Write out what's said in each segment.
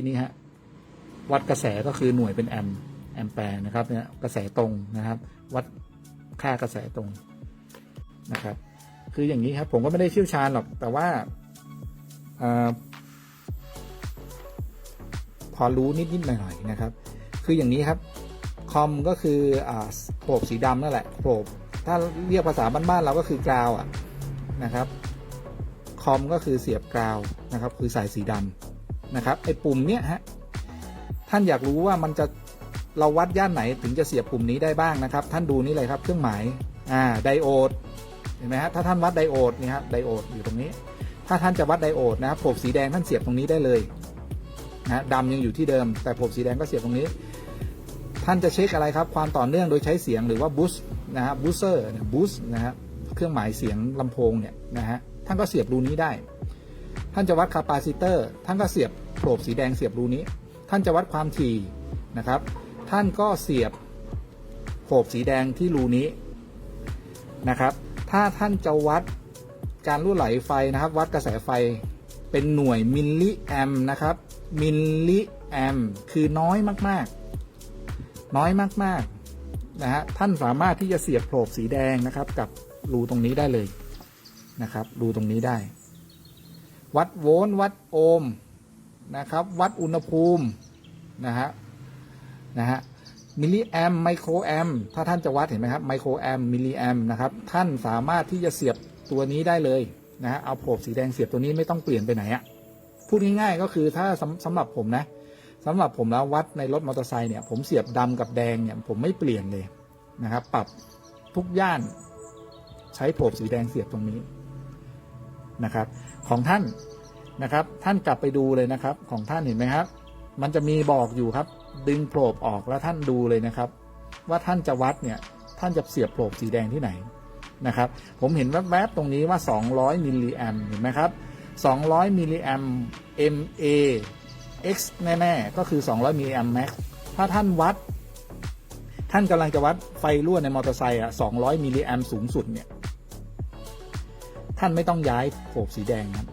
ที่นี้ฮะวัดกระแสก็คือหน่วยเป็นแอมแอมแปร์นะครับเนี่ยกระแสตรงนะครับ วัดค่ากระแสตรงนะครับ คืออย่างนี้ครับผมก็ไม่ได้เชี่ยวชาญหรอกแต่ว่าอพอรู้นิดๆหน่อยๆนะครับ คืออย่างนี้ครับคอมก็คืออ่าโผบสีดำนั่นแหละโผบถ้าเรียกภาษาบ้านๆเราก็คือกราวอะนะครับคอมก็คือเสียบกราวนะครับ คือสายสีดำ นะครับไอ้ปุ่มเนี้ยฮะท่านอยากรู้ว่ามันจะเราวัดย่านไหนถึงจะเสียบปุ่มนี้ได้บ้างนะครับ ท่านดูนี่เลยครับ เครื่องหมายอ่าไดโอดเห็นไหมฮะถ้าท่านวัดไดโอดนี่ครับไดโอดอยู่ตรงนี้ ถ้าท่านจะวัดไดโอดนะครับโผบสีแดงท่านเสียบตรงนี้ได้เลยนะดำยังอยู่ที่เดิม แต่โผบสีแดงก็เสียบตรงนี้ ท่านจะเช็คอะไรครับ ความต่อเนื่องโดยใช้เสียงหรือว่าบูสต์นะฮะบูสเซอร์บูสต์นะฮะเครื่องหมายเสียงลำโพงเนี่ยนะฮะท่านก็เสียบรูนี้ได้ ท่านจะวัดคาปาซิเตอร์ท่านก็เสียบโผบสีแดงเสียบรูนี้ ท่านจะวัดความถี่นะครับ ท่านก็เสียบโผบสีแดงที่รูนี้นะครับ ถ้าท่านจะวัดการรั่วไหลไฟนะครับ วัดกระแสไฟเป็นหน่วยมิลลิแอมนะครับมิลลิแอมคือน้อยมากๆ น้อยมากๆนะฮะท่านสามารถที่จะเสียบโผบสีแดงนะครับ กับรูตรงนี้ได้เลยนะครับ รูตรงนี้ได้ วัดโวลต์วัดโอห์มนะครับ วัดอุณหภูมินะฮะนะฮะมิลลิแอมไมโครแอมถ้าท่านจะวัดเห็นไหมครับไมโครแอมมิลลิแอมนะครับท่านสามารถที่จะเสียบตัวนี้ได้เลยนะฮะเอาโผบสีแดงเสียบตัวนี้ไม่ต้องเปลี่ยนไปไหนอะพูดง่ายๆก็คือถ้าสำสำหรับผมนะสำหรับผมแล้ววัดในรถมอเตอร์ไซค์เนี่ยผมเสียบดำกับแดงเนี่ยผมไม่เปลี่ยนเลยนะครับปรับทุกย่านใช้โผบสีแดงเสียบตรงนี้ นะครับ ของท่านนะครับ ท่านกลับไปดูเลยนะครับ ของท่านเห็นไหมครับ มันจะมีบอกอยู่ครับ ดึงโผบออกแล้วท่านดูเลยนะครับ ว่าท่านจะวัดเนี่ยท่านจะเสียบโผบสีแดงที่ไหนนะครับ ผมเห็นแวบๆตรงนี้ว่า 200 มิลลิแอมเห็นไหมครับ 200 มิลลิแอม MA X แน่ๆ ก็คือ 200 มิลลิแอม max ถ้าท่านวัด ท่านกำลังจะวัดไฟรั่วในมอเตอร์ไซค์อะ 200 มิลลิแอมสูงสุดเนี่ย ท่านไม่ต้องย้ายโผบสีแดงครับ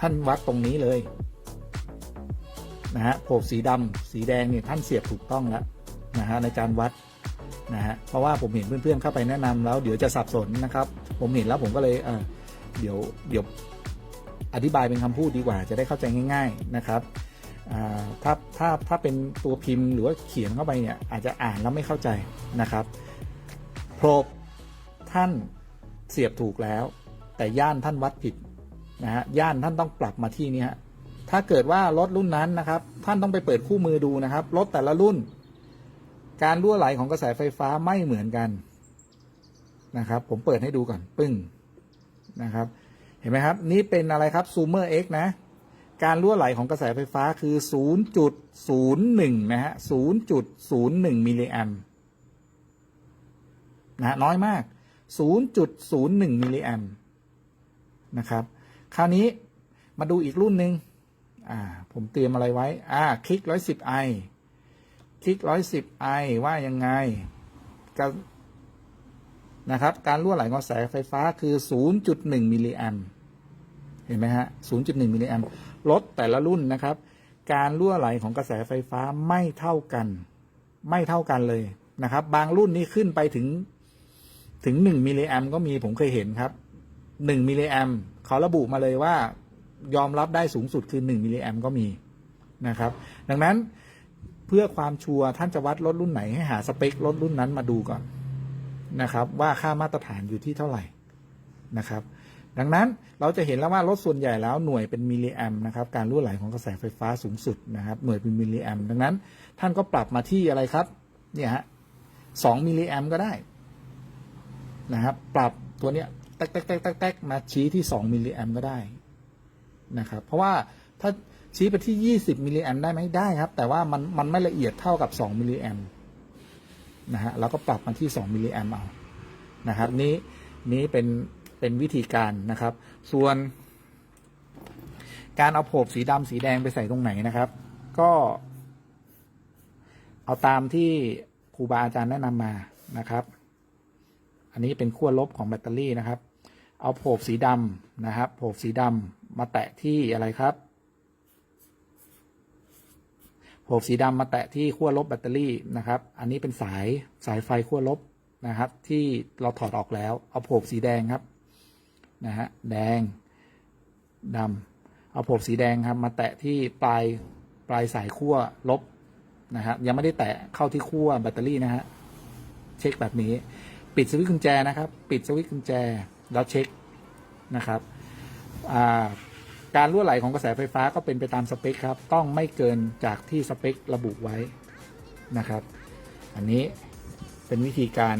ท่านวัดตรงนี้เลยนะฮะโผบสีดำสีแดงเนี่ยท่านเสียบถูกต้องแล้วนะฮะในการวัดนะฮะเพราะว่าผมเห็นเพื่อนๆเข้าไปแนะนำแล้ว เดี๋ยวจะสับสนนะครับ ผมเห็นแล้วผมก็เลยเออเดี๋ยวเดี๋ยวอธิบายเป็นคำพูดดีกว่า จะได้เข้าใจง่าย ๆนะครับอ่าถ้าถ้าถ้าเป็นตัวพิมพ์หรือว่าเขียนเข้าไปเนี่ยอาจจะอ่านแล้วไม่เข้าใจนะครับโผบท่าน เสียบถูกแล้ว แต่ย่านท่านวัดผิดนะฮะย่านท่านต้องปรับมาที่นี้ฮะถ้าเกิดว่ารถรุ่นนั้นนะครับ ท่านต้องไปเปิดคู่มือดูนะครับรถแต่ละรุ่น การรั่วไหลของกระแสไฟฟ้าไม่เหมือนกันนะครับ ผมเปิดให้ดูก่อนปึ้งนะครับ เห็นไหมครับ นี่เป็นอะไรครับ Zoomer X นะ การรั่วไหลของกระแสไฟฟ้าคือ 0.01 นะฮะ 0.01 มิลลิแอมนะฮะน้อยมาก 0.01 มิลลิแอมนะครับ คราวนี้มาดูอีกรุ่นหนึ่งอ่า ผมเตรียมอะไรไว้ อ่า คลิก 110i คลิก 110i ว่ายังไงก็นะครับ การรั่วไหลของกระแสไฟฟ้าคือ 0.1 มิลลิแอมเห็นไหมฮะ 0.1 มิลลิแอมรถแต่ละรุ่นนะครับ การรั่วไหลของกระแสไฟฟ้าไม่เท่ากัน ไม่เท่ากันเลยนะครับ บางรุ่นนี่ขึ้นไปถึง ถึง1มิลลิแอมก็มีผมเคยเห็นครับ1มิลลิแอมเขาระบุมาเลยว่ายอมรับได้สูงสุดคือ1มิลลิแอมก็มีนะครับ ดังนั้นเพื่อความชัวร์ท่านจะวัดรถรุ่นไหนให้หาสเปครถรุ่นนั้นมาดูก่อนนะครับ ว่าค่ามาตรฐานอยู่ที่เท่าไหร่นะครับ ดังนั้นเราจะเห็นแล้วว่ารถส่วนใหญ่แล้วหน่วยเป็นมิลลิแอมนะครับการรั่วไหลของกระแสไฟฟ้าสูงสุดนะครับ หน่วยเป็นมิลลิแอมดังนั้น ท่านก็ปรับมาที่อะไรครับเนี่ยฮะสองมิลลิแอมก็ได้ นะครับ ปรับตัวเนี้ยแตกแตกแตกแตกแตกมาชี้ที่สองมิลลิแอมก็ได้นะครับ เพราะว่าถ้าชี้ไปที่ 20 มิลลิแอมได้ไหมได้ครับ แต่ว่ามันมันไม่ละเอียดเท่ากับ 2 มิลลิแอมนะฮะเราก็ปรับมาที่ 2 มิลลิแอมเอานะครับ นี้นี้เป็นเป็นวิธีการนะครับ ส่วน การเอาโผบสีดำสีแดงไปใส่ตรงไหนนะครับ ก็เอาตามที่ครูบาอาจารย์แนะนำมานะครับ อันนี้เป็นขั้วลบของแบตเตอรี่นะครับ เอาโผบสีดำนะครับโผบสีดำมาแตะที่อะไรครับโผบสีดำมาแตะที่ขั้วลบแบตเตอรี่นะครับ อันนี้เป็นสายสายไฟขั้วลบนะครับ ที่เราถอดออกแล้ว เอาโผบสีแดงครับนะฮะแดงดำเอาโผบสีแดงครับ มาแตะที่ปลายปลายสายขั้วลบนะครับ ยังไม่ได้แตะเข้าที่ขั้วแบตเตอรี่นะฮะเช็คแบบนี้ ปิดสวิตช์กุญแจนะครับ ปิดสวิตช์กุญแจแล้วเช็คนะครับาการรั่วไหลของกระแสไฟฟ้าก็เป็นไปตามสเปคครับ ต้องไม่เกินจากที่สเปคระบุไว้นะครับ อันนี้เป็นวิธีการ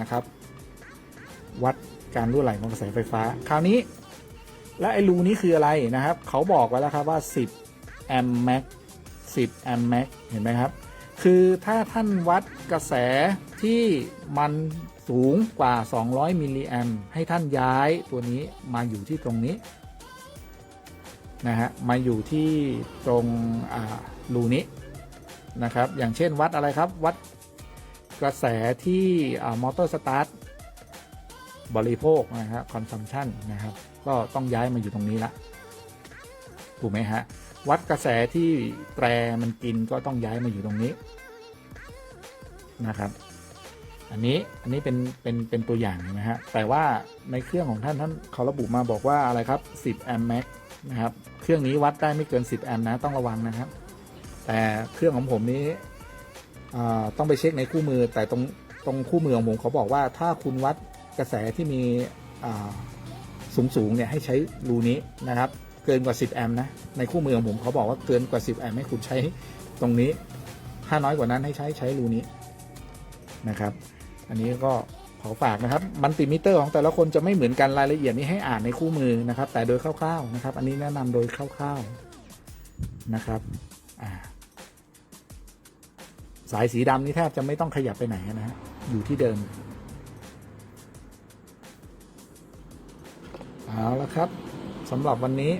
นะครับ วัดการรั่วไหลของกระแสไฟฟ้า คราวนี้ และไอ้รูนี้คืออะไรนะครับ เขาบอกไว้แล้วครับว่า 10 แอมป์แม็ก10 แอมป์แม็กเห็นไหมครับ คือถ้าท่านวัดกระแสที่มันสูงกว่า 200 มิลลิแอมให้ท่านย้ายตัวนี้มาอยู่ที่ตรงนี้นะฮะมาอยู่ที่ตรงอ่ารูนี้นะครับ อย่างเช่นวัดอะไรครับ วัดกระแสที่มอเตอร์สตาร์ทบริโภคนะครับคอนซัมชันนะครับ ก็ต้องย้ายมาอยู่ตรงนี้ละ ถูกไหมฮะ วัดกระแสที่แตรมันกินก็ต้องย้ายมาอยู่ตรงนี้นะครับ อันนี้อันนี้เป็นเป็นเป็นตัวอย่างนะฮะ แต่ว่าในเครื่องของท่านท่านเขาระบุมาบอกว่าอะไรครับ 10 แอมป์แม็กนะครับ เครื่องนี้วัดได้ไม่เกิน 10 แอมป์นะต้องระวังนะครับ แต่เครื่องของผมนี้ต้องไปเช็คในคู่มือ แต่ตรงตรงคู่มือของผมเขาบอกว่าถ้าคุณวัดกระแสที่มีสูงสูงเนี่ยให้ใช้รูนี้นะครับ เกินกว่า 10 แอมป์นะ ในคู่มือของผมเขาบอกว่าเกินกว่า 10 แอมป์ให้คุณใช้ตรงนี้ ถ้าน้อยกว่านั้นให้ใช้ใช้รูนี้นะครับ อันนี้ก็ขอฝากนะครับ มันติมิเตอร์ของแต่ละคนจะไม่เหมือนกันรายละเอียดนี้ให้อ่านในคู่มือนะครับ แต่โดยคร่าวๆนะครับ อันนี้แนะนำโดยคร่าวๆนะครับสายสีดำนี่แทบจะไม่ต้องขยับไปไหนนะฮะอยู่ที่เดิมเอาละครับ สำหรับวันนี้